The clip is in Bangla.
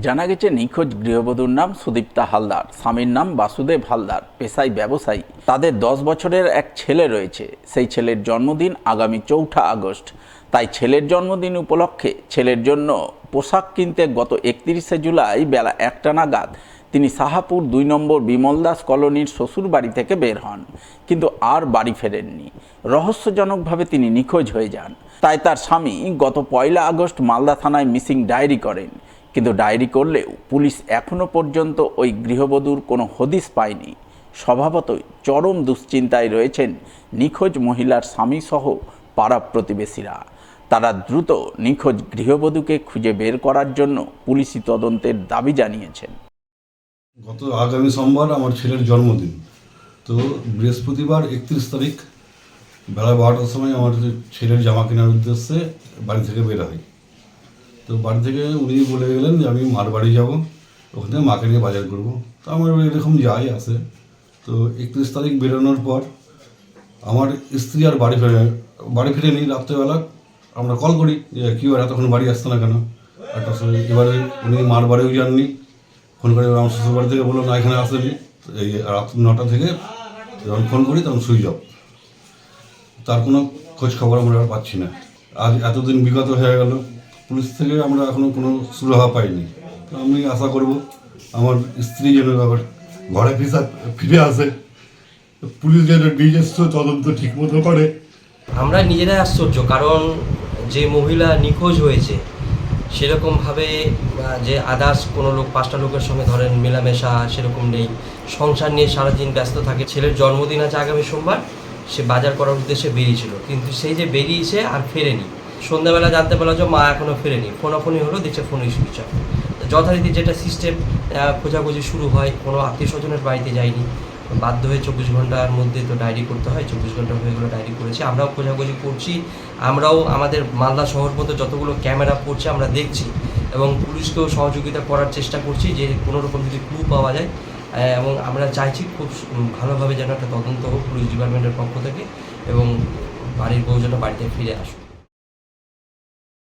জানা গেছে, নিখোঁজ গৃহবধূর নাম সুদীপ্তা হালদার, স্বামীর নাম বাসুদেব হালদার, পেশায় ব্যবসায়ী। তাদের দশ বছরের এক ছেলে রয়েছে। সেই ছেলের জন্মদিন আগামী চৌঠা আগস্ট। তাই ছেলের জন্মদিন উপলক্ষে ছেলের জন্য পোশাক কিনতে গত একত্রিশে জুলাই বেলা একটা নাগাদ তিনি সাহাপুর দুই নম্বর বিমল দাস কলোনির শ্বশুর বাড়ি থেকে বের হন। কিন্তু আর বাড়ি ফেরেননি। রহস্যজনকভাবে তিনি নিখোঁজ হয়ে যান। তাই তার স্বামী গত পয়লা আগস্ট মালদা থানায় মিসিং ডায়েরি করেন। কিন্তু ডায়েরি করলেও পুলিশ এখনও পর্যন্ত ওই গৃহবধূর কোনো হদিস পায়নি। স্বভাবতই চরম দুশ্চিন্তায় রয়েছেন নিখোঁজ মহিলার স্বামীসহ পাড়া প্রতিবেশীরা। তারা দ্রুত নিখোঁজ গৃহবধূকে খুঁজে বের করার জন্য পুলিশি তদন্তের দাবি জানিয়েছেন। গত আগামী সোমবার আমার ছেলের জন্মদিন। তো বৃহস্পতিবার একত্রিশ তারিখ বেলা বারোটার সময় আমার ছেলের জামা কেনার উদ্দেশ্যে বাড়ি থেকে বের হয়। তো বাড়ি থেকে উনি বলে গেলেন যে, আমি মার বাড়ি যাব, ওখানে মাকে নিয়ে বাজার করব। তো আমার এরকম যাই আসে তো একত্রিশ তারিখ বেরোনোর পর আমার স্ত্রী আর বাড়ি ফেরে, বাড়ি ফিরে নিই রাত্রেবেলা আমরা কল করি যে, কী আর এতক্ষণ বাড়ি আসতো না কেন? একটা এবারে উনি মার বাড়িও যাননি। ফোন করে আমার শ্বশুর বাড়ি থেকে বলল, না, এখানে আসেনি। এই রাত নটা থেকে যখন ফোন করি তখন সুইচ অফ তার কোনো খোঁজ খবর আমরা পাচ্ছি না। আজ এতদিন বিগত হয়ে গেল। পুলিশ থেকে আমরা এখনও কোনো সুরাহা পাইনি। তো আমি আশা করব আমার স্ত্রী যেন আবার ঘরে ফিসা ফিরে আসে। পুলিশ যেন নিজস্ব তদন্ত ঠিকমতো করে। আমরা নিজেরাই আশ্চর্য, কারণ যে মহিলা নিখোঁজ হয়েছে, সেরকমভাবে যে আদার্স কোনো লোক, পাঁচটা লোকের সঙ্গে ধরেন মেলামেশা, সেরকম নেই। সংসার নিয়ে সারাদিন ব্যস্ত থাকে। ছেলের জন্মদিন আছে আগামী সোমবার, সে বাজার করার উদ্দেশ্যে বেরিয়েছিল। কিন্তু সেই যে বেরিয়েছে আর ফেরেনি। সন্ধ্যাবেলা জানতে পারল যে মা এখনও ফেরেনি। ফোনাফোনি হলো দেখছে ফোনই সুইচ অফ যথারীতি যেটা সিস্টেম খোঁজাখুঁজি শুরু হয়, কোনো আত্মীয় স্বজনের বাড়িতে যায়নি। বাধ্য হয়ে চব্বিশ ঘণ্টার মধ্যে তো ডায়েরি করতে হয়, চব্বিশ ঘণ্টা হয়ে গেলো ডায়েরি করেছি। আমরাও খোঁজাখুঁজি করছি, আমরাও আমাদের মালদা শহর মধ্যে যতগুলো ক্যামেরা পড়ছে আমরা দেখছি এবং পুলিশকেও সহযোগিতা করার চেষ্টা করছি যে কোনো রকম যদি ক্লু পাওয়া যায় এবং আমরা চাইছি খুব ভালোভাবে যেন একটা তদন্ত হোক পুলিশ ডিপার্টমেন্টের পক্ষ থেকে এবং বাড়ির বউ যেন বাড়িতে ফিরে আসুক।